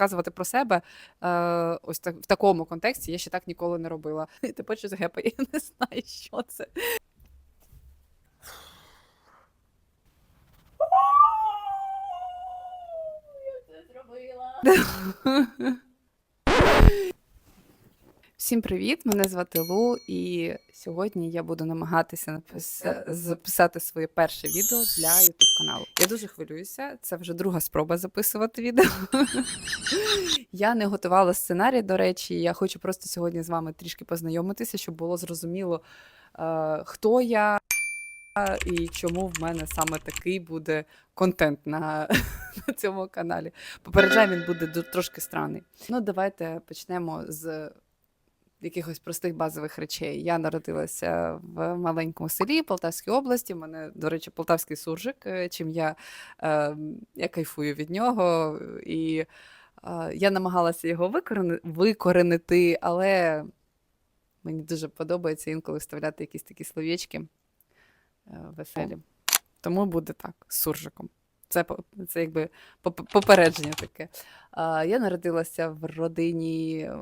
розказувати про себе е, ось так в такому контексті я ще так ніколи не робила. І тепер щось гепає, я не знаю, що це. Всім привіт! Мене звати Лу, і сьогодні я буду намагатися напис... записати своє перше відео для YouTube каналу. Я дуже хвилююся. Це вже друга спроба записувати відео. я не готувала сценарій, до речі. Я хочу просто сьогодні з вами трішки познайомитися, щоб було зрозуміло, е, хто я. І чому в мене саме такий буде контент на, на цьому каналі. Попереджаю, він буде трошки странний. Ну, давайте почнемо з якихось простих базових речей. Я народилася в маленькому селі Полтавській області. У мене, до речі, полтавський суржик, е, чим я, е, я кайфую від нього. І е, я намагалася його викоренити, але мені дуже подобається інколи вставляти якісь такі словечки веселі. Тому буде так, з суржиком. Це, це якби поп- попередження таке. Я народилася в родині е,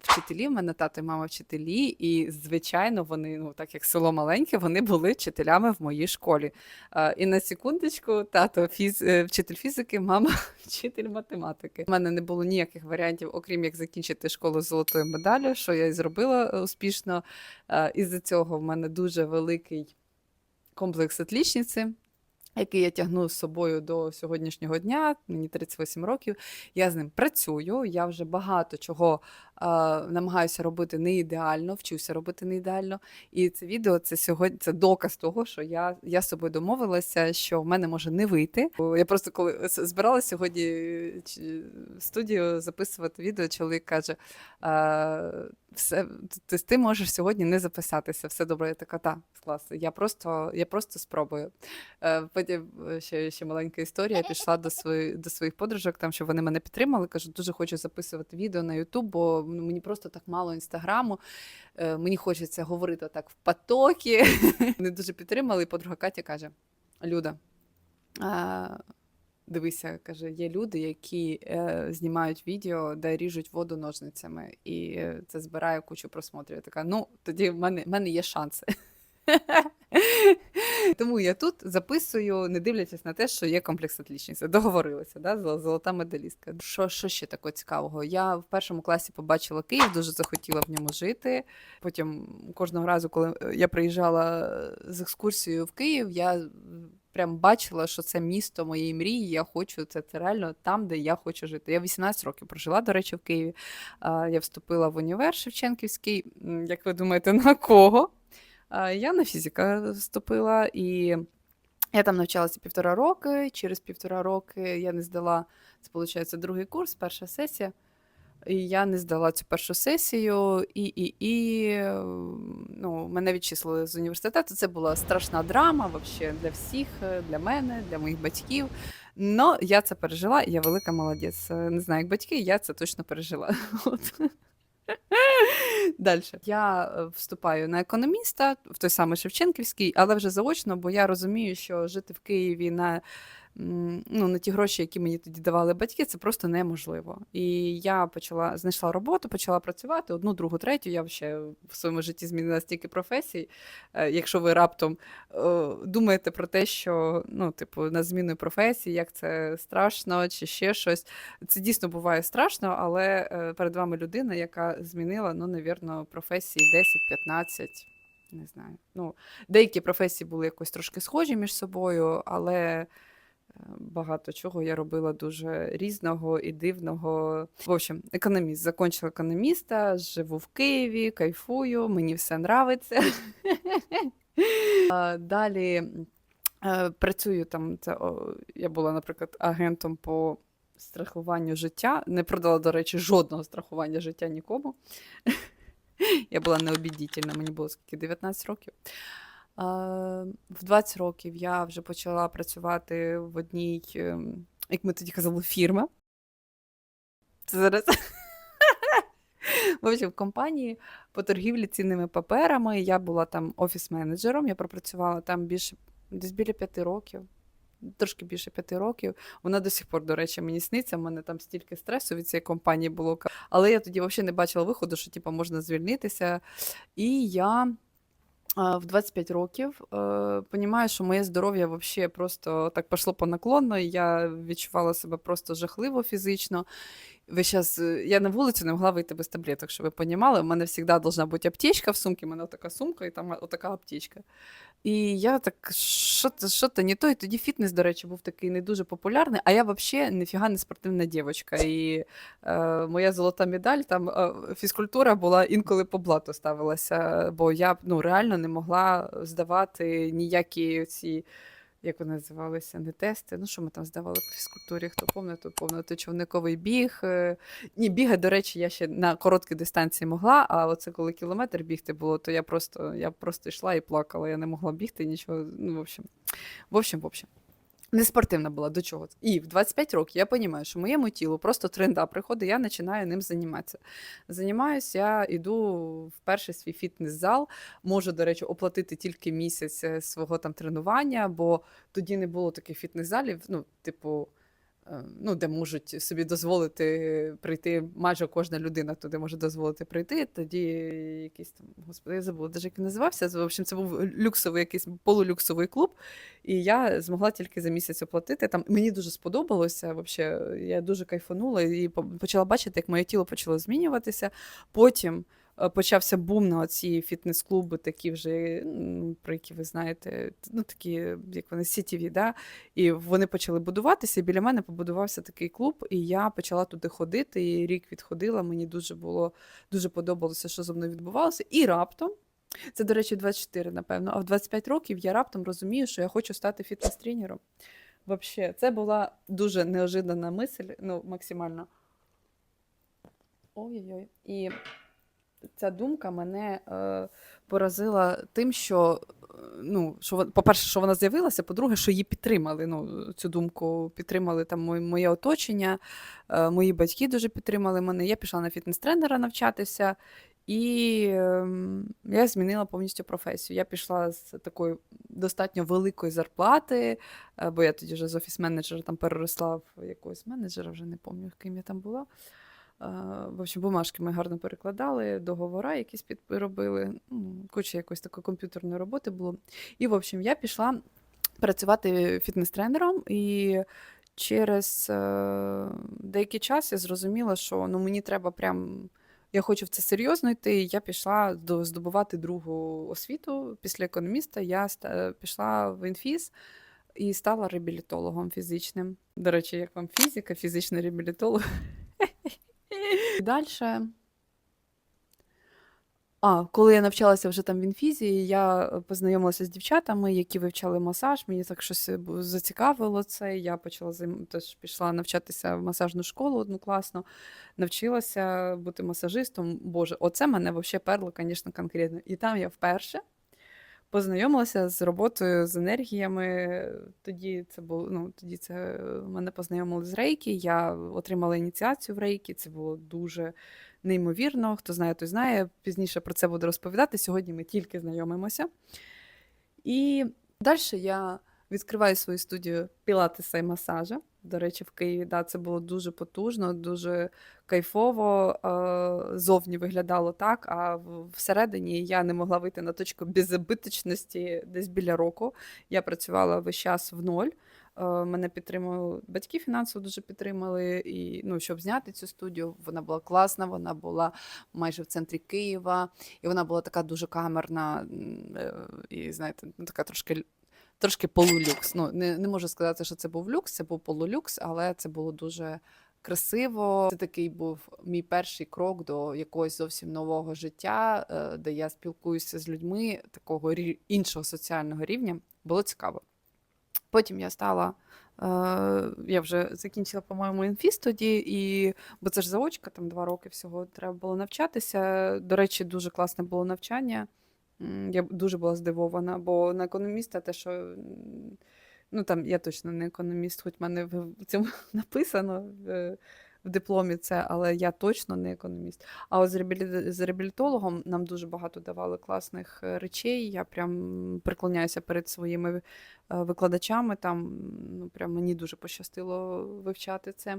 вчителів. У мене тато і мама вчителі, і, звичайно, вони, ну так як село маленьке, вони були вчителями в моїй школі. І на секундочку, тато фіз... е, вчитель фізики, мама вчитель математики. У мене не було ніяких варіантів, окрім як закінчити школу з золотою медаллю, що я і зробила е, успішно. Із-за цього в мене дуже великий комплекс отлічниці який я тягну з собою до сьогоднішнього дня, мені 38 років. Я з ним працюю. Я вже багато чого намагаюся робити не ідеально, вчуся робити не ідеально. І це відео це сьогодні це доказ того, що я, я з собою домовилася, що в мене може не вийти. Я просто коли збиралася сьогодні в студію записувати відео, чоловік каже. Все, ти, ти можеш сьогодні не записатися, все добре. Я така, та, клас. Я просто, я просто спробую. Е, Потім е, ще, ще маленька історія. Я пішла до, свої, до своїх подружок, там, щоб вони мене підтримали. Кажу, дуже хочу записувати відео на YouTube, бо ну, мені просто так мало інстаграму. Е, Мені хочеться говорити так в потокі. Вони дуже підтримали. І подруга Катя каже: Люда. Дивися, каже, є люди, які е, знімають відео, де ріжуть воду ножницями, і е, це збирає кучу просмотрів. Така, ну тоді в мене, в мене є шанси. Тому я тут записую, не дивлячись на те, що є комплекс отлічниці. Договорилися, да? зол- золота медалістка. Що, що ще такого цікавого? Я в першому класі побачила Київ, дуже захотіла в ньому жити. Потім кожного разу, коли е, я приїжджала з екскурсією в Київ, я прям бачила, що це місто моєї мрії. Я хочу це, це реально там, де я хочу жити. Я 18 років прожила, до речі, в Києві. Я вступила в універ Шевченківський. Як ви думаєте, на кого? Я на фізика вступила і. Я там навчалася півтора роки. Через півтора роки я не здала, це виходить, другий курс, перша сесія. І я не здала цю першу сесію, і, і, і ну, мене відчислили з університету. Це була страшна драма вообще для всіх, для мене, для моїх батьків. Но я це пережила, я велика молодець. Не знаю, як батьки, я це точно пережила. От. Далі. Я е, вступаю на економіста в той самий Шевченківський, але вже заочно, бо я розумію, що жити в Києві на, ну, на ті гроші, які мені тоді давали батьки, це просто неможливо. І я почала знайшла роботу, почала працювати одну, другу, третю. Я ще в своєму житті змінила стільки професій. Е, Якщо ви раптом е, думаєте про те, що ну, типу, на зміну професії, як це страшно, чи ще щось. Це дійсно буває страшно, але е, перед вами людина, яка змінила, ну, навірно, професії 10-15. Не знаю. Ну, деякі професії були якось трошки схожі між собою, але багато чого я робила дуже різного і дивного. В общем, економіст. Закончила економіста, живу в Києві, кайфую, мені все нравиться. Далі е, працюю там. Це, я була, наприклад, агентом по страхуванню життя. Не продала, до речі, жодного страхування життя нікому. Я була необідітельна, мені було скільки 19 років. А, В 20 років я вже почала працювати в одній, ем, як ми тоді казали, фірма. Це зараз. В общем, в компанії по торгівлі цінними паперами. Я була там офіс-менеджером, я пропрацювала там більше десь біля п'яти років. трошки більше п'яти років. Вона до сих пор, до речі, мені сниться. в мене там стільки стресу від цієї компанії було. Але я тоді взагалі не бачила виходу, що типу, можна звільнитися. І я в 25 років понімаю, що моє здоров'я взагалі просто так пішло по наклонно. Я відчувала себе просто жахливо фізично. Ви щас, е, я на вулицю не могла вийти без таблеток, щоб ви понімали. У мене завжди должна бути аптечка в сумці, у мене така сумка і там отака аптечка. І я так, що це, що це не то? І тоді фітнес, до речі, був такий не дуже популярний, а я взагалі ніфіга не спортивна дівчинка. І е, моя золота медаль, там е, фізкультура була інколи по блату ставилася, бо я ну, реально не могла здавати ніякі ці. Як вони називалися, не тести. Ну, що ми там здавали по фізкультурі? Хто повне, то повне, то човниковий біг. е. Ні, бігати, до речі, я ще на короткій дистанції могла, а оце коли кілометр бігти було, то я просто, я просто йшла і плакала. Я не могла бігти нічого. Ну, в общем, в общем, в общем. Не спортивна була до чого. І в 25 років я розумію, що моєму тілу просто тренда приходить, я починаю ним займатися. Займаюся, я йду в перший свій фітнес-зал, можу, до речі, оплатити тільки місяць е, свого там тренування, бо тоді не було таких фітнес-залів, ну, типу, ну, де можуть собі дозволити прийти, майже кожна людина туди може дозволити прийти. Тоді якийсь там, господи, я забула, даже як він називався. В общем, це був люксовий, якийсь полулюксовий клуб. І я змогла тільки за місяць оплатити. Там мені дуже сподобалося. Вообще, я дуже кайфанула і почала бачити, як моє тіло почало змінюватися. Потім е, почався бум на ці фітнес-клуби, такі вже, м, про які ви знаєте, ну такі, як вони сітєві, да? і вони почали будуватися. Біля мене побудувався такий клуб, і я почала туди ходити. І рік відходила. Мені дуже було дуже подобалося, що зі мною відбувалося. І раптом. Це, до речі, 24, напевно. А в 25 років я раптом розумію, що я хочу стати фітнес-тренером. Вообще, це була дуже неожиданна мисль, ну, максимально. Ой-ой-ой. І ця думка мене е, поразила тим, що, е, ну, що по-перше, що вона з'явилася, по-друге, що її підтримали. Ну, цю думку підтримали там моє, оточення, е, мої батьки дуже підтримали мене. Я пішла на фітнес-тренера навчатися. І ем, я змінила повністю професію. Я пішла з такої достатньо великої зарплати, е, бо я тоді вже з офіс-менеджера там переросла в якогось менеджера, вже не пам'ятаю, ким я там була. Е, В общем, бумажки ми гарно перекладали, договори якісь підробили. Ну, Куча якоїсь такої комп'ютерної роботи було. І, в общем, я пішла працювати фітнес-тренером, і через е, деякий час я зрозуміла, що ну, мені треба прям. Я хочу в це серйозно йти. Я пішла до здобувати другу освіту після економіста. Я ста- пішла в інфіз і стала реабілітологом фізичним. До речі, як вам фізика, фізичний реабілітолог. Далі. А, коли я навчалася вже там в інфізі, я познайомилася з дівчатами, які вивчали масаж. Мені так щось е, зацікавило це. Я почала теж пішла навчатися в масажну школу однокласно, навчилася бути масажистом. Боже, оце мене взагалі перло, звісно, конкретно. І там я вперше познайомилася з роботою з енергіями. Тоді це було, ну, тоді це е, мене познайомили з рейкі. Я отримала ініціацію в рейкі. Це було дуже неймовірно. Хто знає, той знає. Пізніше про це буду розповідати. Сьогодні ми тільки знайомимося. І далі я відкриваю свою студію пілатеса і масажа. До речі, в Києві да, це було дуже потужно, дуже кайфово. Зовні виглядало так, а всередині я не могла вийти на точку беззабиточності десь біля року. Я працювала весь час в ноль. Е, Мене підтримували батьки фінансово дуже підтримали. І ну, щоб зняти цю студію, вона була класна, вона була майже в центрі Києва, і вона була така дуже камерна, е, і знаєте, ну, така трошки. Трошки полулюкс. Ну, не, не можу сказати, що це був люкс, це був полулюкс, але це було дуже красиво. Це такий був мій перший крок до якогось зовсім нового життя, е, де я спілкуюся з людьми такого іншого соціального рівня. Було цікаво. Потім я стала. Е, я вже закінчила, по-моєму, інфіс тоді, і, бо це ж заочка, там два роки всього треба було навчатися. До речі, дуже класне було навчання. Я дуже була здивована, бо на економіста те, що ну там я точно не економіст, хоч в мене в в цьому написано. В дипломі це, але я точно не економіст. А от з, реабілі... з реабілітологом нам дуже багато давали класних е, речей. Я прям преклоняюся перед своїми е, викладачами. Там ну, прям мені дуже пощастило вивчати це.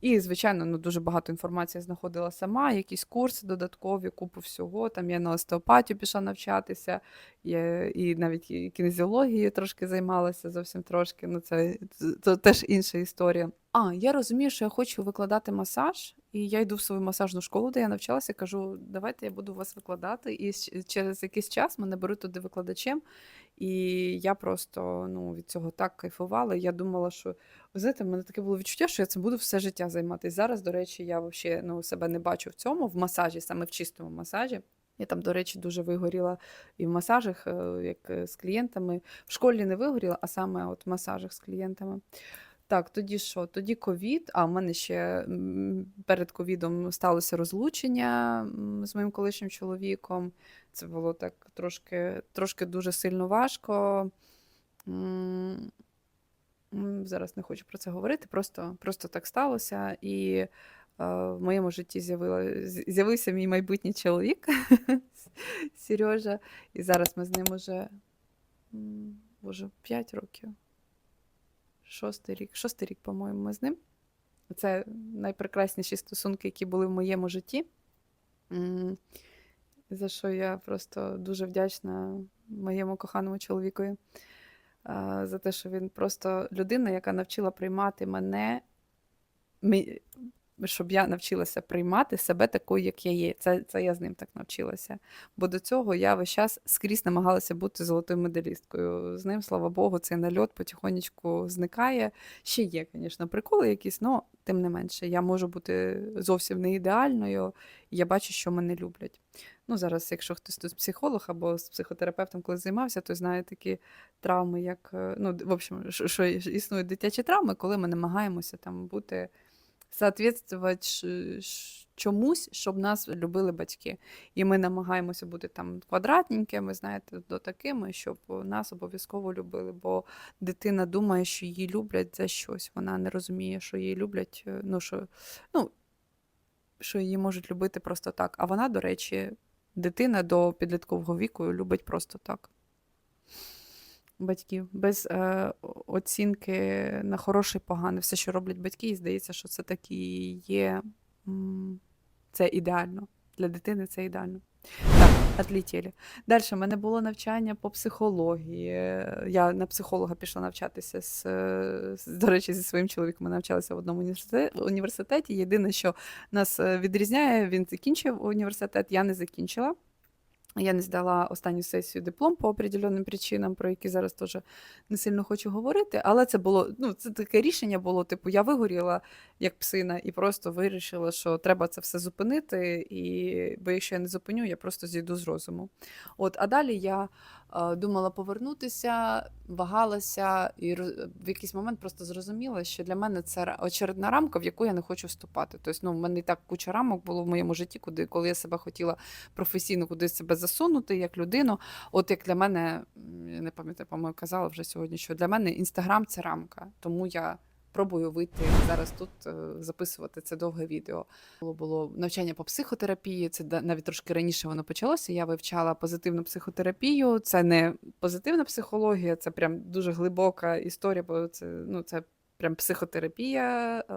І, звичайно, ну, дуже багато інформації знаходила сама, якісь курси додаткові, купу всього. Там я на остеопатію пішла навчатися, я, і навіть кінезіологією трошки займалася зовсім трошки. Ну, це, це теж інша історія. А, я розумію, що я хочу викладати масаж, і я йду в свою масажну школу, де я навчалася, кажу, давайте я буду вас викладати. І через якийсь час мене беруть туди викладачем. І я просто ну, від цього так кайфувала. Я думала, що знаєте, в мене таке було відчуття, що я цим буду все життя займатися. Зараз, до речі, я взагалі ну, себе не бачу в цьому, в масажі, саме в чистому масажі. Я там, до речі, дуже вигоріла і в масажах, е, як е, з клієнтами. В школі не вигоріла, а саме от в масажах з клієнтами. Так, тоді що? Тоді ковід, а в мене ще перед ковідом сталося розлучення з моїм колишнім чоловіком. Це було так трошки, трошки дуже сильно важко. Зараз не хочу про це говорити, просто, просто так сталося. І в моєму житті з'явився мій майбутній чоловік Сережа. І зараз ми з ним уже, боже, 5 років. Шостий рік, шостий рік, по-моєму, ми з ним. Це найпрекрасніші стосунки, які були в моєму житті. За що я просто дуже вдячна моєму коханому чоловікові. За те, що він просто людина, яка навчила приймати мене, щоб я навчилася приймати себе такою, як я є. Це, це я з ним так навчилася. Бо до цього я весь час скрізь намагалася бути золотою медалісткою. З ним, слава Богу, цей нальот потихонечку зникає. Ще є, звісно, приколи якісь, але тим не менше, я можу бути зовсім не ідеальною, і я бачу, що мене люблять. Ну, зараз, якщо хтось тут психолог або з психотерапевтом коли займався, то знає такі травми, як е, ну, в общем, що, що існують дитячі травми, коли ми намагаємося там бути соответствувати чомусь, щоб нас любили батьки. І ми намагаємося бути там квадратненькими, знаєте, до такими, щоб нас обов'язково любили. Бо дитина думає, що її люблять за щось. Вона не розуміє, що її люблять, е, ну що, ну, що її можуть любити просто так. А вона, до речі, дитина до підліткового віку любить просто так. Батьків без е, оцінки на хороше і погане, все, що роблять батьки, і здається, що це таки є. Це ідеально. Для дитини це ідеально. Так, отлетіли. Далі в мене було навчання по психології. Я на психолога пішла навчатися з, е, до речі, зі своїм чоловіком. Ми навчалися в одному університеті. університеті. Єдине, що нас е, відрізняє, він закінчив університет, я не закінчила. Я не здала останню сесію диплом по определеним причинам, про які зараз теж не сильно хочу говорити. Але це було ну, це таке рішення було. Типу, я вигоріла як псина і просто вирішила, що треба це все зупинити. І бо якщо я не зупиню, я просто зійду з розуму. От, а далі я думала повернутися, вагалася, і в якийсь момент просто зрозуміла, що для мене це очередна рамка, в яку я не хочу вступати. Тобто, ну, в мене і так куча рамок було в моєму житті, куди коли я себе хотіла професійно кудись себе засунути як людину. От як для мене, я не пам'ятаю, по-моєму, казала вже сьогодні, що для мене інстаграм це рамка, тому я. Пробую вийти зараз тут е, записувати це довге відео. Було було навчання по психотерапії. Це навіть трошки раніше воно почалося. Я вивчала позитивну психотерапію. Це не позитивна психологія, це прям дуже глибока історія, бо це ну це прям психотерапія, е,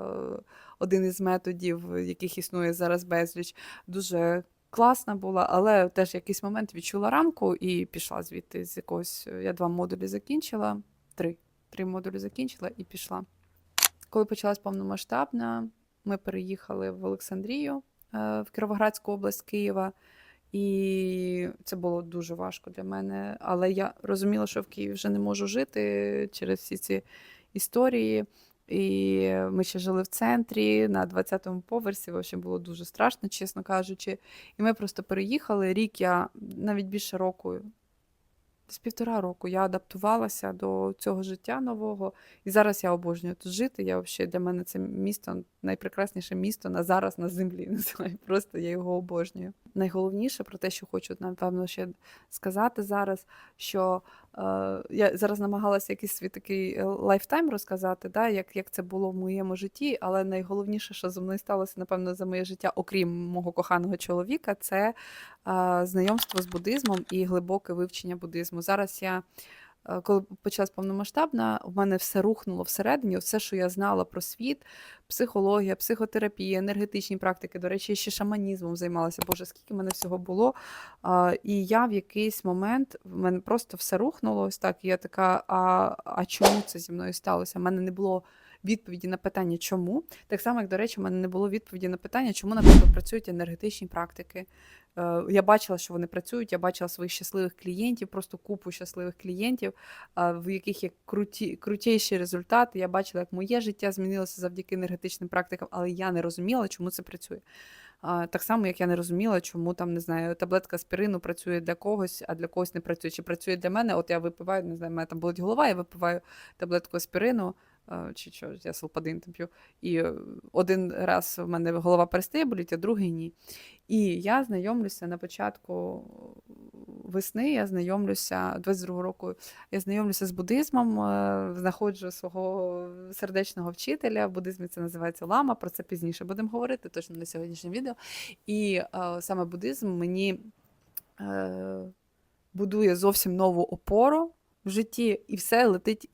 один із методів, яких існує зараз безліч. Дуже класна була, але теж якийсь момент відчула рамку і пішла звідти з якогось. Я два модулі закінчила, три. Три модулі закінчила і пішла. Коли почалась повномасштабна, ми переїхали в Олександрію е, в Кіровоградську область Києва. І це було дуже важко для мене. Але я розуміла, що в Києві вже не можу жити через всі ці історії. І ми ще жили в центрі на 20-му поверсі. В общем, було дуже страшно, чесно кажучи. І ми просто переїхали. Рік я навіть більше року, десь півтора року, я адаптувалася до цього життя нового. І зараз я обожнюю тут жити. Я взагалі для мене це місто найпрекрасніше місто на зараз на землі. Просто я його обожнюю. найголовніше про те, що хочу напевно ще сказати зараз, що я зараз намагалася якийсь свій такий е, лайфтайм розказати, да, як, як це було в моєму житті, але найголовніше, що зі мною сталося, напевно, за моє життя, окрім мого коханого чоловіка, це е, знайомство з буддизмом і глибоке вивчення буддизму. Зараз я. Е, Коли почалась повномасштабна, в мене все рухнуло всередині, все, що я знала про світ, психологія, психотерапія, енергетичні практики. До речі, я ще шаманізмом займалася. Боже, скільки в мене всього було. І я в якийсь момент в мене просто все рухнуло ось так. І я така: а, а чому це зі мною сталося? У мене не було відповіді на питання, чому. Так само, як, до речі, у мене не було відповіді на питання, чому, наприклад, працюють енергетичні практики. Е, Я бачила, що вони працюють, я бачила своїх щасливих клієнтів, просто купу щасливих клієнтів, в яких є круті, крутіші результати. Я бачила, як моє життя змінилося завдяки енергетичним практикам, але я не розуміла, чому це працює. Так само, як я не розуміла, чому там не знаю, таблетка аспірину працює для когось, а для когось не працює. Чи працює для мене? От я випиваю, не знаю, в мене там болить голова, я випиваю таблетку аспірину, чи що, я салпадин там п'ю. І е, один раз в мене голова перестає боліти, а другий ні. І я знайомлюся на початку весни, я знайомлюся 22 року, я знайомлюся з буддизмом, е, знаходжу свого сердечного вчителя. В буддизмі це називається лама. Про це пізніше будемо говорити, точно на сьогоднішньому відео. І е, саме буддизм мені будує зовсім нову опору в житті, і все летить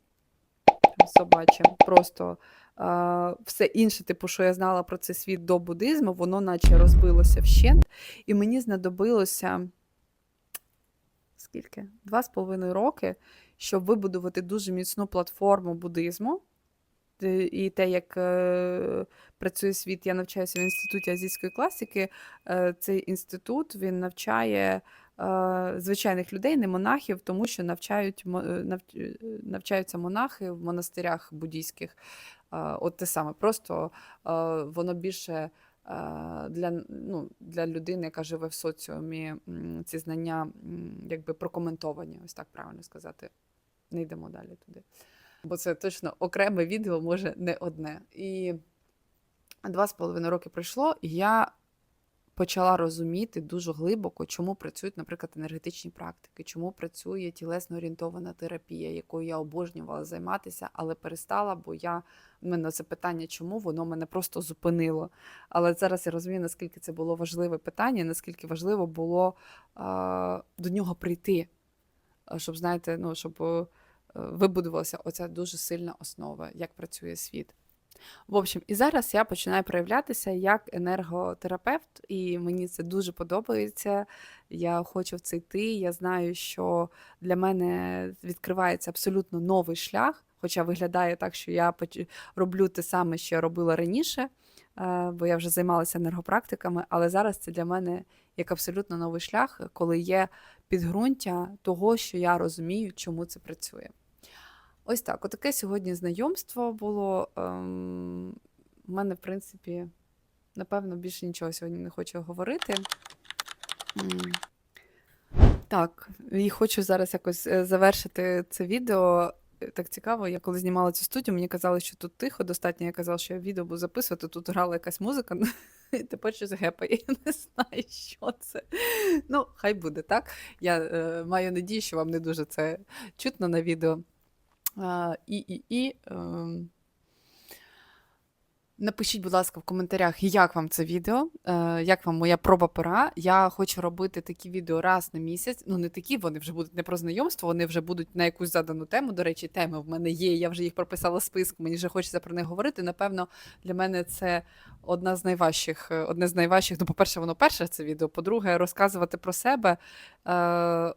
собаче. Просто е, все інше, типу, що я знала про цей світ до буддизму, воно наче розбилося вщент, і мені знадобилося скільки? Два з половиною роки, щоб вибудувати дуже міцну платформу буддизму. І те, як е, працює світ, я навчаюся в інституті азійської класики. Е, цей інститут він навчає е, звичайних людей, не монахів, тому що навчають, е, е, навчаються монахи в монастирях буддійських. Е, от те саме. Просто е, воно більше е, для, ну, для людини, яка живе в соціумі, ці знання якби прокоментовані, ось так правильно сказати. Не йдемо далі туди. Бо це точно окреме відео, може не одне. І два з половиною роки пройшло, і я почала розуміти дуже глибоко, чому працюють, наприклад, енергетичні практики, чому працює тілесно орієнтована терапія, якою я обожнювала займатися, але перестала, бо я мене це питання, чому воно мене просто зупинило. Але зараз я розумію, наскільки це було важливе питання, наскільки важливо було а, до нього прийти, щоб знаєте, ну щоб е, вибудувалася оця дуже сильна основа, як працює світ. В общем, і зараз я починаю проявлятися як енерготерапевт, і мені це дуже подобається. Я хочу в це йти. Я знаю, що для мене відкривається абсолютно новий шлях, хоча виглядає так, що я роблю те саме, що я робила раніше, е, бо я вже займалася енергопрактиками, але зараз це для мене як абсолютно новий шлях, коли є підґрунтя того, що я розумію, чому це працює. Ось так, отаке сьогодні знайомство було. Ем, У мене, в принципі, напевно, більше нічого сьогодні не хочу говорити. Так, і хочу зараз якось е, завершити це відео. Е, Так цікаво, я коли знімала цю студію, мені казали, що тут тихо достатньо. Я казала, що я відео буду записувати, тут грала якась музика, і тепер щось гепає. Я не знаю, що це. Ну, хай буде так. Я е, маю надію, що вам не дуже це чутно на відео. І, і, і, ем, Напишіть, будь ласка, в коментарях, як вам це відео, е, як вам моя проба пера. Я хочу робити такі відео раз на місяць. Ну, не такі, вони вже будуть не про знайомство, вони вже будуть на якусь задану тему. До речі, теми в мене є. Я вже їх прописала в список, мені вже хочеться про них говорити. Напевно, для мене це одна з найважчих, е, одне з найважчих. Ну, по-перше, воно перше це відео. По-друге, розказувати про себе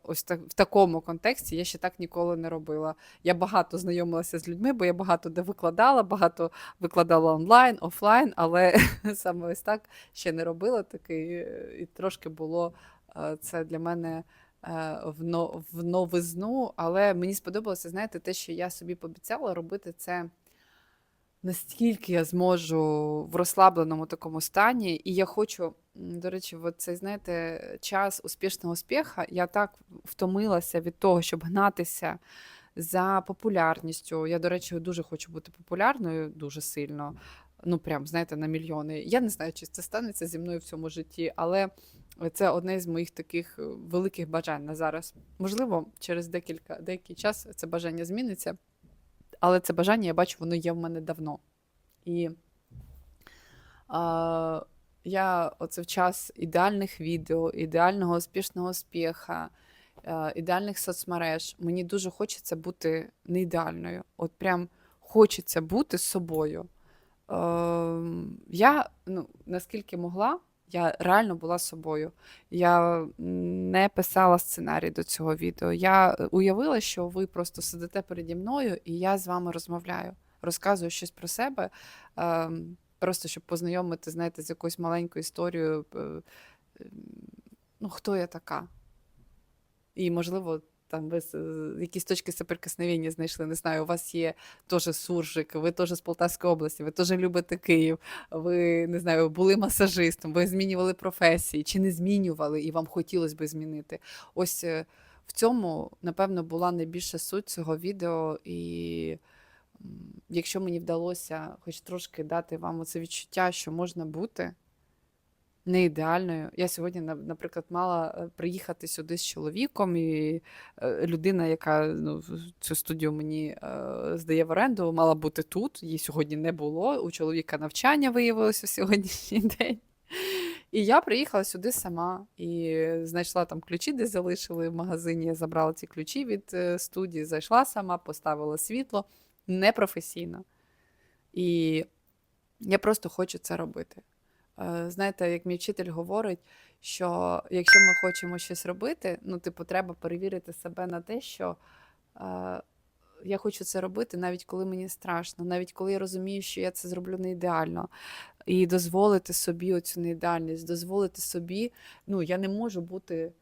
ось так в такому контексті я ще так ніколи не робила. Я багато знайомилася з людьми, бо я багато де викладала, багато викладала онлайн, офлайн, але саме ось так ще не робила такий, е, і трошки було е, це для мене е, в, новизну. Але мені сподобалося, знаєте, те, що я собі пообіцяла робити це. Настільки я зможу в розслабленому такому стані, і я хочу, до речі, от цей, знаєте, час успішного успіха, я так втомилася від того, щоб гнатися за популярністю. Я, до речі, дуже хочу бути популярною дуже сильно. Ну, прям, знаєте, на мільйони. Я не знаю, чи це станеться зі мною в цьому житті, але Це одне з моїх таких е, великих бажань на зараз. Можливо, через декілька деякий час це бажання зміниться, але це бажання, я бачу, воно є в мене давно. І а, я оце в час ідеальних відео, ідеального успішного успіха, е, ідеальних соцмереж. Мені дуже хочеться бути не ідеальною. От прям хочеться бути собою. Е, я, ну, наскільки могла, я реально була собою. Я не писала сценарій до цього відео. Я уявила, що ви просто сидите переді мною, і я з вами розмовляю, розказую щось про себе. Е, просто щоб познайомити, знаєте, з якоюсь маленькою історією, е, е, ну, хто я така. І, можливо, там ви з- якісь точки соприкосновення знайшли. Не знаю, у вас є теж суржик, ви теж з Полтавської області, ви теж любите Київ, ви не знаю, були масажистом, ви змінювали професії чи не змінювали, і вам хотілося би змінити. Ось е, в цьому, напевно, була найбільша суть цього відео. І якщо мені вдалося хоч трошки дати вам оце відчуття, що можна бути не ідеальною. Я сьогодні, на- наприклад, мала е, приїхати сюди з чоловіком, і е, людина, яка ну, цю студію мені е, здає в оренду, мала бути тут. Її сьогодні не було. У чоловіка навчання виявилося сьогоднішній день. І я приїхала сюди сама і знайшла там ключі, де залишили в магазині. Я забрала ці ключі від студії, зайшла сама, поставила світло непрофесійно. І я просто хочу це робити. Е, Знаєте, як мій вчитель говорить, що якщо ми хочемо щось робити, ну, типу, треба перевірити себе на те, що е, я хочу це робити, навіть коли мені страшно, навіть коли я розумію, що я це зроблю не ідеально. І дозволити собі оцю неідеальність, дозволити собі, ну, я не можу бути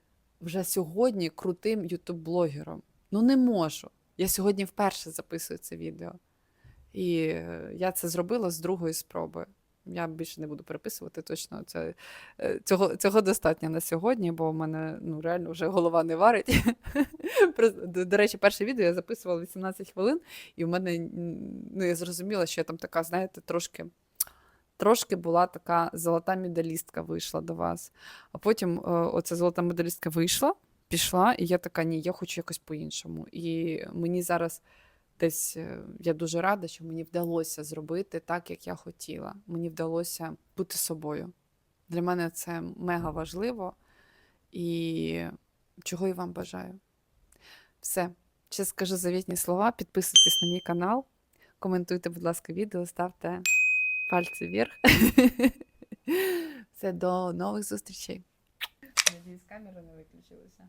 вже сьогодні крутим ютуб-блогером. Ну, не можу. Я сьогодні вперше записую це відео. І е, я це зробила з другої спроби. Я більше не буду переписувати точно. Це, е, цього, цього достатньо на сьогодні, бо в мене ну, реально вже голова не варить. До, речі, перше відео я записувала 18 хвилин, і в мене ну, я зрозуміла, що я там така, знаєте, трошки. Трошки була така золота медалістка вийшла до вас. А потім е, оця золота медалістка вийшла, пішла, і я така, ні, я хочу якось по-іншому. І мені зараз десь е, я дуже рада, що мені вдалося зробити так, як я хотіла. Мені вдалося бути собою. Для мене це мега важливо і чого і вам бажаю. Все. Ще скажу завітні слова. Підписуйтесь на мій канал, коментуйте, будь ласка, відео, ставте пальці вверх. Все, до нових зустрічей. Надіюсь, камера не виключилася.